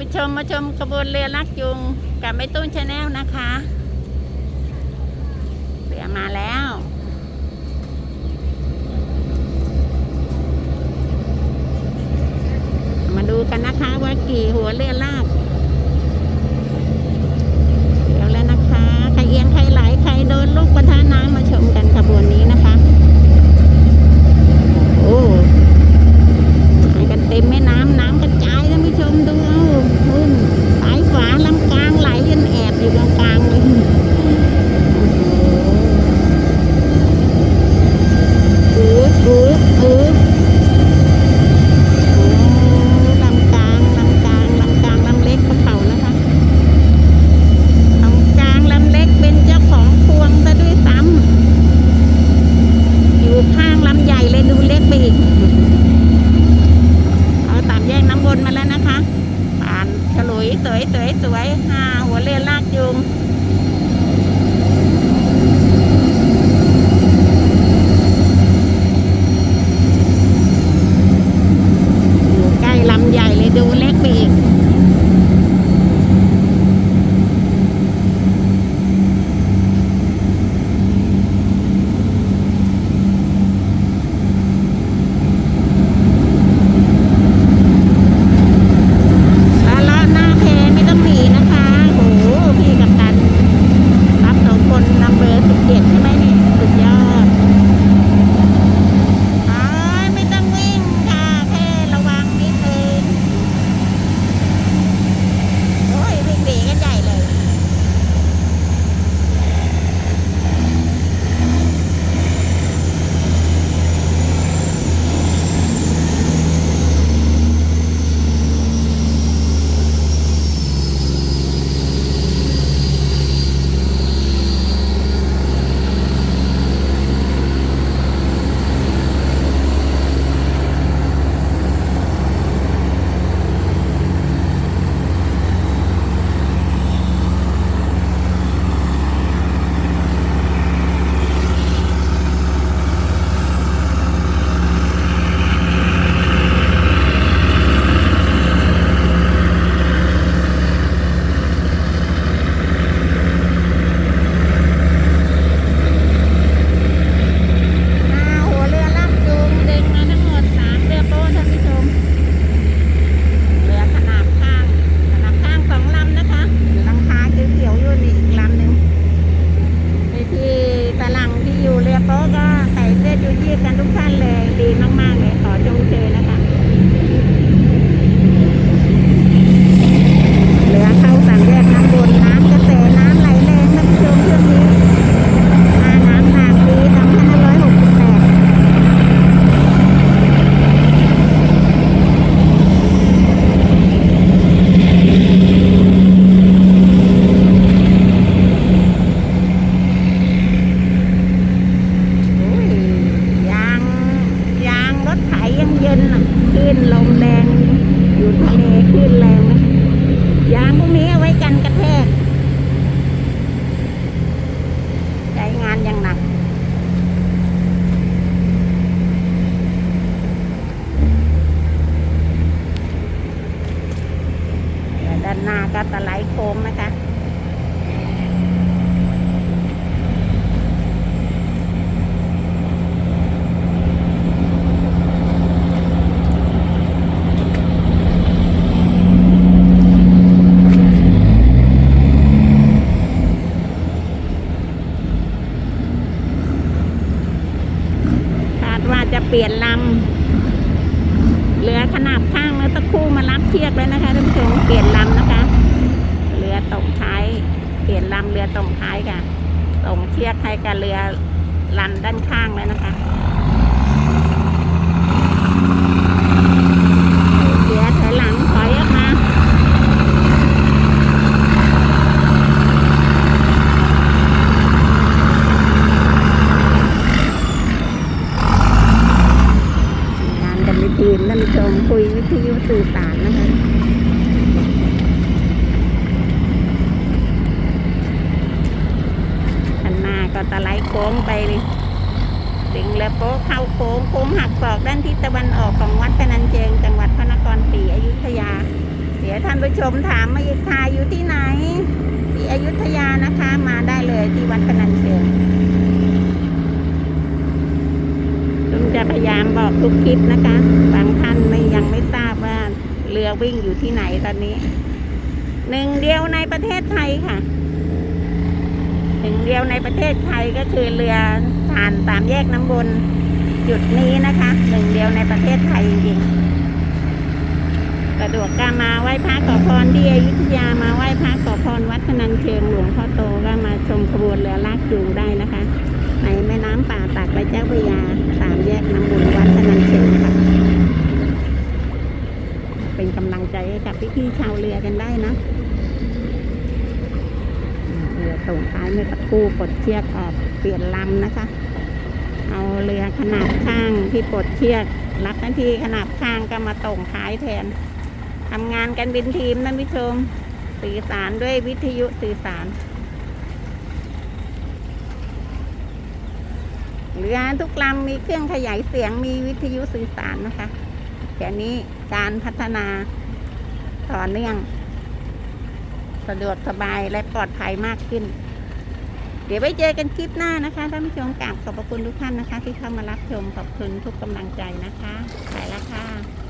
ผู้ชมมาชมขบวนเรือลักยุงกับไม่ตุ้นชาแนลนะคะ เรือมาแล้วมาดูกันนะคะว่ากี่หัวเรือลาก เดี๋ยวแล้วนะคะ ใครเอียงใครไหลใครโดนลูกกระทะน้ำมาชมกันขบวนนี้นะคะ โอ้หายกันเต็มแม่น้ำน้ำกระจายท่านผู้ชมดูเอานู่นสายฝาลำกลางไหลยันแอบอยู่กลางกลางๆเลยโอ้โหอืดอืดอืดโอ้ลำกลางลำกลางลำกลางลำเล็กกระเป๋านะคะ ลำกลางลำเล็กเป็นเจ้าของพวงซะด้วยซ้ำอยู่ข้างลำใหญ่เลยดูเล็กไปอีก เอาตามแยกน้ำวนมาแล้วนะคะ ผ่าน ฉลุยสวยสวยสวยห้าหัวเรือลากยุง ถไถยังเย็นอะคลื่นลมแรงอยู่ทะเลคลื่นแรงนะยางพวกนี้เอาไว้กันกระแทกใช้งานอย่างหนักด้านหน้าก็ตะไลโค้งนะคะ คาดว่าจะเปลี่ยนลำ เรือขนาบข้างเมื่อสักครู่ มารับเชือกแล้วนะคะท่านผู้ชมเปลี่ยนลำนะคะ เรือตรงท้าย เปลี่ยนลำเรือตรงท้ายค่ะตรงเทียกให้กับเรือลำด้านข้างแล้วนะคะเรือถอยหลังถอยออกมา งานกันในที มท่านผู้ชมคุยวิทยุสื่อสารนะคะข้าน้าก็ตะไลโค้งไปเลยถึงแล้วโป๊เข้าโค้งโค้งหักศอกด้านทิศตะวันออกของวัดพนัญเจงจังหวัดพระนครศรีอยุธยา เดี๋ยวท่านผู้ชมถามมาอีกค่ะอยู่ที่ไหนที่อยุธยานะคะ มาได้เลยที่วัดพนัญเชิงลุง จะพยายามบอกทุกคลิปนะคะ บางท่านไม่ยังไม่ทราบว่าเรือวิ่งอยู่ที่ไหนตอนนี้ หนึ่งเดียวในประเทศไทยค่ะ หนึ่งเดียวในประเทศไทยก็คือเรือผ่านตามแยกน้ำบนจุดนี้นะคะ หนึ่งเดียวในประเทศไทยจริงๆสะดวกก็มาไหว้พระขอพรที่อยุธยามาไหว้พระขอพรวัดพนัญเชิงหลวงพ่อโตก็มาชมขบวนเรือลากจูงได้นะคะ ในแม่น้ำป่าตากและเจ้าพระยาสามแยกน้ำบุญวัดพนัญเชิงค่ะ เป็นกำลังใจให้กับพี่ๆชาวเรือกันได้นะเรือส่งท้ายเมื่อสักครู่ ปลดเชือกออกเปลี่ยนลำนะคะ เอาเรือขนาดข้างที่ปลดเชือกรับหน้าที่ขนาดข้างก็มาส่งท้ายแทนทำงานกันเป็นทีมนั่นผู้ชมสื่อสารด้วยวิทยุสื่อสารเรือทุกลำมีเครื่องขยายเสียงมีวิทยุสื่อสารนะคะแต่นี้การพัฒนาต่อเนื่อง สะดวกสบายและปลอดภัยมากขึ้น เดี๋ยวไว้เจอกันคลิปหน้านะคะท่านผู้ชมกราบขอบพระคุณทุกท่านนะคะ ที่เข้ามารับชมขอบคุณทุกกำลังใจนะคะไปแล้วค่ะ